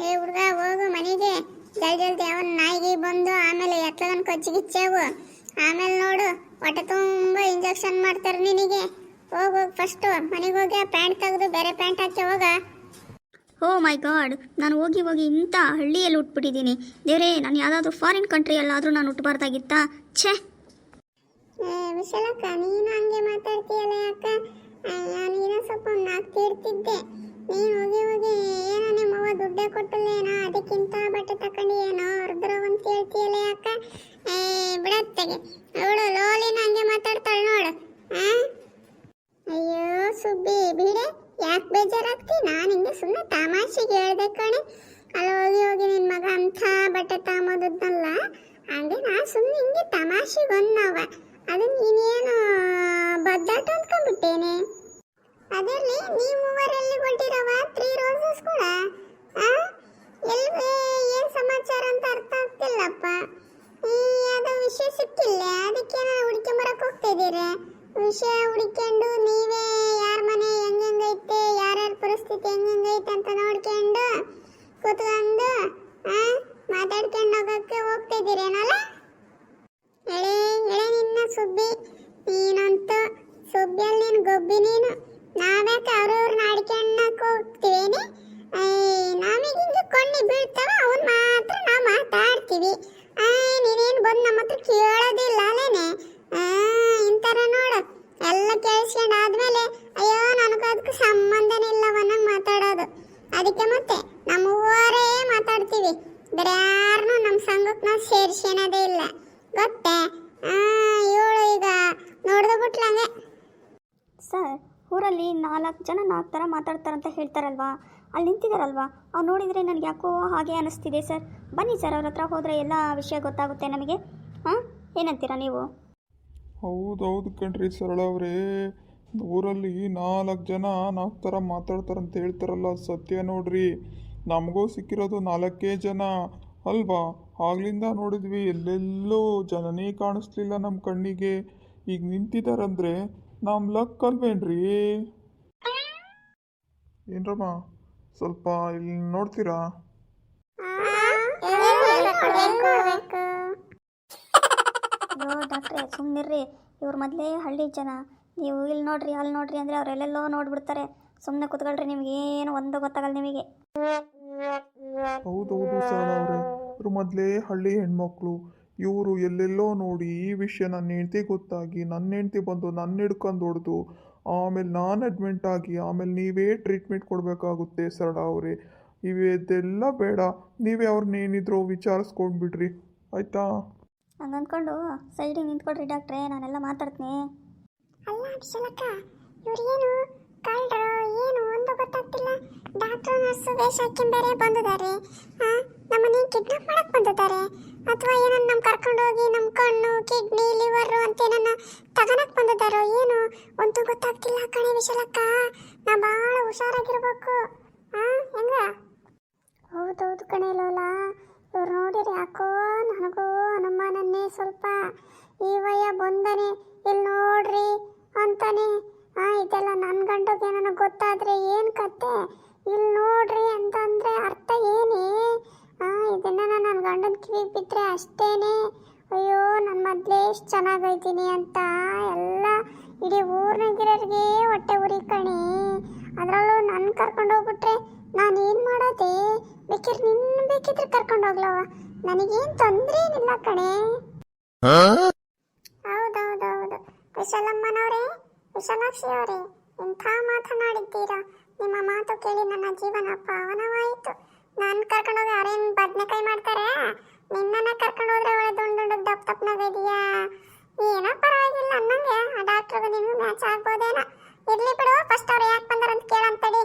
ಏ ಹುಡುಗ ಹೋಗು ಮನೆಗೆ. ಜಲ್ದಿ ಜಲ್ದಿ ಅವನ್ ನಾಯಿಗೆ ಬಂದು ಆಮೇಲೆ ಎತ್ತಗನ್ ಕೊಚ್ಚಿಗಿಚ್ಚಾವು ಆಮೇಲೆ ನೋಡು ಹೊಟ್ಟೆ ತುಂಬ ಇಂಜೆಕ್ಷನ್ ಮಾಡ್ತಾರೆ ನಿನಗೆ. ಹೋಗ್ ಹೋಗ್ ಫಸ್ಟು ಮನೆಗೆ ಹೋಗಿ ಆ ಪ್ಯಾಂಟ್ ತೆಗೆದು ಬೇರೆ ಪ್ಯಾಂಟ್ ಹಾಕಿ ಹೋಗ. ಓ ಮೈ ಗಾಡ್ ನಾನು ಹೋಗಿ ಹೋಗಿ ಇಂಥ ಹಳ್ಳಿಯಲ್ಲಿ ಹುಟ್ಬಿಟ್ಟಿದ್ದೀನಿ ದೇವರೇ ನಾನು ಯಾವುದಾದ್ರೂ ಫಾರಿನ್ ಕಂಟ್ರಿಯಲ್ಲಾದರೂ ನಾನು ಹುಟ್ಟಬಾರ್ದಾಗಿತ್ತಾ ಛೇ! ವಿಶಾಲಕ್ಕ ನೀನು ಹಂಗೆ ಮಾತಾಡ್ತೀಯಲ್ಲ ಯಾಕೆ? ನಾನು ನೀನು ಸ್ವಲ್ಪ ನಾಲ್ಕು ಹೇಳ್ತೀಯಲ್ಲ ಅಕ್ಕ? ಏ, ಬಿಡತ್ತೆಗೆ. ಅವಳು ಲೋಲಿನ ಹಂಗೆ ಮಾತಾಡ್ತಾಳೆ ನೋಡು. ಅಯ್ಯೋ, ಸುಬ್ಬಿ, ಬಿಡೆ. ಯಾಕೆ ಬೇಜಾರಾಗ್ತಿ? ನಾನು ಹಿಂಗೆ ಸುಮ್ಮನೆ ತಮಾಷೆಗೆ ಹೇಳ್ದೆ ಕಣೆ. ಅಲ್ಲಿ, ಹೋಗಿ ಹೋಗಿ ನಿನ್ನ ಮಗ ಅಂಥ ಬಟ್ಟೆ ತಗೊಂಬೋದಲ್ಲ ಹಂಗೆ ನಾನು ಸುಮ್ಮನೆ ಹಿಂಗೆ ತಮಾಷೆಗೆ ಬಂದವ ಅದು ನೀನೇನು ಬದ್ದಾಟ ಅಂದ್ಕೊಂಡ್ಬಿಟ್ಟೇನೆ ಅದರಲ್ಲಿ ನೀವು ಮೂವರಲ್ಲಿ ಕೊಟ್ಟಿರವ ತ್ರೀ ರೋಸಸ್ ಕೂಡ ಆ ಎಲ್ಲಿ ಏನು ಸಮಾಚಾರ ಅಂತ ಅರ್ಥ ಆಗ್ತಿಲ್ಲಪ್ಪ ಈ ಅದು ವಿಷಯ ಸಿಕ್ಕಿಲ್ಲ ಅದಕ್ಕೆ ನಾನು ಹುಡ್ಕೊಂಬರಕ್ಕೆ ಹೋಗ್ತಾ ಇದ್ದೀರಾ ವಿಷಯ ಹುಡ್ಕೊಂಡು ನೀವೇ ಯಾರ ಮನೆ ಹೆಂಗೈತೆ ಯಾರ್ಯಾರ ಪರಿಸ್ಥಿತಿ ಹೆಂಗೈತೆ ಅಂತ ನೋಡ್ಕೊಂಡು ಕೂತ್ಕೊಂಡು ಮಾತಾಡ್ಕೊಂಡು ಹೋಗಕ್ಕೆ ಹೋಗ್ತಾ ಇದ್ದೀರೇನಲ್ಲ ಎಳೆ ಎಳೆ ನಿನ್ನ ಸುಬ್ಬಿ, ನೀನಂತೂ ಸುಬ್ಬಿಯಲ್ಲಿ ನೀನು ಗೊಬ್ಬಿ ನೀನು. ನಾವ್ಯಾಕೆ ಅವ್ರವ್ರನ್ನ ಆಡ್ಕೊಂಡಕ್ಕೆ ಹೋಗ್ತೀವೇನೆ? ಹಿಂಗೆ ಕೊಂಡಿ ಬೀಳ್ತಾವ, ಅವ್ನು ಮಾತ್ರ ನಾವು ಮಾತಾಡ್ತೀವಿ ಆ, ನೀನೇನು ಬಂದು ನಮ್ಮ ಹತ್ರ ಕೇಳೋದಿಲ್ಲ ಅಲ್ಲೇನೆ ಆ, ಇಂಥರ ನೋಡು ಎಲ್ಲ ಕೇಳಿಸ್ಕೊಂಡು ಆದ್ಮೇಲೆ ಅಯ್ಯೋ ನನಗೆ ಅದಕ್ಕೆ ಸಂಬಂಧನೇ ಇಲ್ಲವನ್ನಂಗೆ ಮಾತಾಡೋದು ಅದಕ್ಕೆ ಮತ್ತೆ ನಮ್ಮ ಊರೇ ಮಾತಾಡ್ತೀವಿ ಬೇರೆ ಯಾರನ್ನೂ ನಮ್ಮ ಸಂಘಕ್ಕೆ ನಾವು ಸೇರಿಸ್ಕೊಳೋದೇ ಇಲ್ಲ. ಗೊತ್ತೇ? ಆ, ಇವಳು ಈಗ ನೋಡ್ದು ಬಿಟ್ಲಂಗೆ ಸರ್ ಊರಲ್ಲಿ ನಾಲ್ಕು ಜನ ನಾಲ್ಕು ಥರ ಮಾತಾಡ್ತಾರಂತ ಹೇಳ್ತಾರಲ್ವಾ? ಅಲ್ಲಿ ನಿಂತಿದ್ದಾರಲ್ವಾ ಅವ್ರು ನೋಡಿದರೆ ನನಗೆ ಯಾಕೋ ಹಾಗೆ ಅನಿಸ್ತಿದೆ ಸರ್. ಬನ್ನಿ ಸರ್ ಅವ್ರ ಹತ್ರ ಹೋದರೆ ಎಲ್ಲ ವಿಷಯ ಗೊತ್ತಾಗುತ್ತೆ ನಮಗೆ. ಹಾಂ? ಏನಂತೀರಾ ನೀವು? ಹೌದೌದು ಕಣ್ರಿ ಸರಳ ಅವರೇ. ಊರಲ್ಲಿ ನಾಲ್ಕು ಜನ ನಾಲ್ಕು ಥರ ಮಾತಾಡ್ತಾರಂತ ಹೇಳ್ತಾರಲ್ಲ ಸತ್ಯ ನೋಡ್ರಿ. ನಮಗೂ ಸಿಕ್ಕಿರೋದು ನಾಲ್ಕೇ ಜನ. ಅಲ್ವಾ? ಆಗ್ಲಿಂದ ನೋಡಿದ್ವಿ, ಎಲ್ಲೆಲ್ಲೂ ಜನನೇ ಕಾಣಿಸ್ಲಿಲ್ಲ ನಮ್ಮ ಕಣ್ಣಿಗೆ. ಈಗ ನಿಂತಿದಾರಂದ್ರೆ ನಮ್ಮ ಲಕ್ ಅಲ್ವೇನ್ರಿ? ಏನ್ರಮ್ಮ, ಸ್ವಲ್ಪ ಇಲ್ಲಿ ನೋಡ್ತೀರಾ? ಅಯ್ಯೋ ಡಾಕ್ಟ್ರೇ ಸುಮ್ಮನಿರ್ರಿ ಇವ್ರು ಮೊದಲೇ ಹಳ್ಳಿ ಜನ. ನೀವು ಇಲ್ಲಿ ನೋಡ್ರಿ, ಅಲ್ಲಿ ನೋಡ್ರಿ ಅಂದರೆ ಅವರೆಲ್ಲೆಲ್ಲೋ ನೋಡ್ಬಿಡ್ತಾರೆ. ಸುಮ್ಮನೆ ಕೂತ್ಕೊಳ್ರಿ ನಿಮ್ಗೆ ಏನು ಒಂದು ಗೊತ್ತಾಗಲ್ಲ ನಿಮಗೆ. ಹೌದೌದು ಸರ್ ಅವರೇ. ಇವರು ಮೊದಲೇ ಹಳ್ಳಿ ಹೆಣ್ಮಕ್ಳು. ಇವರು ಎಲ್ಲೆಲ್ಲೋ ನೋಡಿ ಈ ವಿಷಯ ನನ್ನ ಹೆಂಡ್ತಿ ಗೊತ್ತಾಗಿ ನನ್ನ ಹೆಂಡ್ತಿ ಬಂದು ನನ್ನ ಹಿಡ್ಕೊಂಡು ಹೊಡೆದು ಆಮೇಲೆ ನಾನು ಅಡ್ಮಿಂಟ್ ಆಗಿ ಆಮೇಲೆ ನೀವೇ ಟ್ರೀಟ್ಮೆಂಟ್ ಕೊಡಬೇಕಾಗುತ್ತೆ ಸರಳ ಅವರೇ. ಇವೆಲ್ಲ ಬೇಡ. ನೀವೇ ಅವ್ರನ್ನೇನಿದ್ರು ವಿಚಾರಿಸ್ಕೊಂಡ್ಬಿಡ್ರಿ. ಆಯಿತಾ? ಹಂಗೆ ಅಂದ್ಕೊಂಡು ಸೈಡಿಗೆ ನಿಂತ್ಕೊಡ್ರಿ ಡಾಕ್ಟ್ರೇ ನಾನೆಲ್ಲ ಮಾತಾಡ್ತೀನಿ. ಅಲ್ಲ ಅಭಿಷೇಕ ಇವ್ರು ಏನು ಕಳ್ಳರು ಏನು ಒಂದು ಗೊತ್ತಾಗ್ತಿಲ್ಲ. ಡಾಕ್ಟರ್ ನರ್ಸು ವೇಷ ಹಾಕ್ಕೊಂಡು ಬೇರೆ ಬಂದಿದ್ದಾರೆ. ನಮ್ಮನ್ನ ಕಿಡ್ನಾಪ್ ಮಾಡಕ್ ಬಂದಿದ್ದಾರೆ. ಅಥವಾ ಏನನ್ನ ನಮ್ಮ ಕರ್ಕೊಂಡು ಹೋಗಿ ನಮ್ಮ ಕಣ್ಣು ಕಿಡ್ನಿ ಲಿವರ್ ಅಂತ ಏನನ್ನ ತಗನಕ್ ಬಂದಿದ್ದಾರೋ ಏನು ಒಂದು ಗೊತ್ತಾಗ್ತಿಲ್ಲ ಕಣೆ ವಿಶಾಲಕ್ಕ. ನಾ ಭಾಳ ಹುಷಾರಾಗಿರ್ಬೇಕು. ಹಾ ಹೆಂಗ? ಹೌದೌದು ಕಣೆ ಲೋಲ. ಇವ್ರು ನೋಡಿರಿ ಯಾಕೋ ನನಗೂ ಅನುಮಾನನೇ ಸ್ವಲ್ಪ. ಈ ವಯ ಬಂದನೆ ಇಲ್ಲಿ ನೋಡ್ರಿ ಅಂತಾನೆ. ಆ, ಇದೆಲ್ಲ ನನ್ನ ಗಂಡಗೆ ನನಗೆ ಗೊತ್ತಾದ್ರೆ ಏನು ಕತೆ? ಇಲ್ಲಿ ನೋಡ್ರಿ ಅಂತಂದ್ರೆ ಅರ್ಥ ಏನೇ? ಇದನ್ನ ನನ್ನ ಗಂಡನ ಕಿವಿಗೆ ಬಿದ್ದರೆ ಅಷ್ಟೇನೆ. ಅಯ್ಯೋ ನನ್ನ ಮೊದಲೇ ಎಷ್ಟು ಚೆನ್ನಾಗೈತೀನಿ ಅಂತ. ಎಲ್ಲ ಇಡೀ ಊರ್ನಾಗಿರೋರಿಗೆ ಹೊಟ್ಟೆ ಉರಿ ಕಣೆ. ಅದರಲ್ಲೂ ನನ್ನ ಕರ್ಕೊಂಡು ಹೋಗ್ಬಿಟ್ರೆ ನಾನು ಏನು ಮಾಡೋದೆ? ಬೇಕಿದ್ರೆ ನಿನ್ನ ಬೇಕಿದ್ರೆ ಕರ್ಕೊಂಡು ಹೋಗ್ಲವ. ನನಗೇನು ತೊಂದರೆ ಏನಿಲ್ಲ ಕಣೆ ಹೌದೌದೌದು. ವಿಶಾಲಮ್ಮನವರೇ ವಿಶಾಲಾಕ್ಷಿ ಅವರೇ ಇಂಥ ಮಾತನಾಡಿದ್ದೀರಾ? ನಿಮ್ಮ ಮಾತು ಕೇಳಿ ನನ್ನ ಜೀವನ ಪಾವನವಾಯಿತು. ನಾನು ಕರ್ಕೊಂಡೋಗಿ ಅವ್ರೇನು ಬದನೆಕಾಯಿ ಮಾಡ್ತಾರೆ? ನಿನ್ನ ಕರ್ಕೊಂಡು ಹೋದ್ರೆ ಅವಳ ದೊಡ್ಡ ದೊಡ್ಡ ದಪ್ಪ ತಪ್ಪನಾಗಿದೆಯಾ ಏನೋ ಪರವಾಗಿಲ್ಲ ಅನ್ನಂಗೆ ಆ ಡಾಕ್ಟ್ರಿಗೆ ನಿಮ್ಗೆ ಮ್ಯಾಚ್ ಆಗ್ಬೋದೇನೋ. ಇರ್ಲಿ ಬಿಡು ಫಸ್ಟ್ ಅವ್ರು ಯಾಕೆ ಕೇಳ ಕೇಳಂತಡಿ.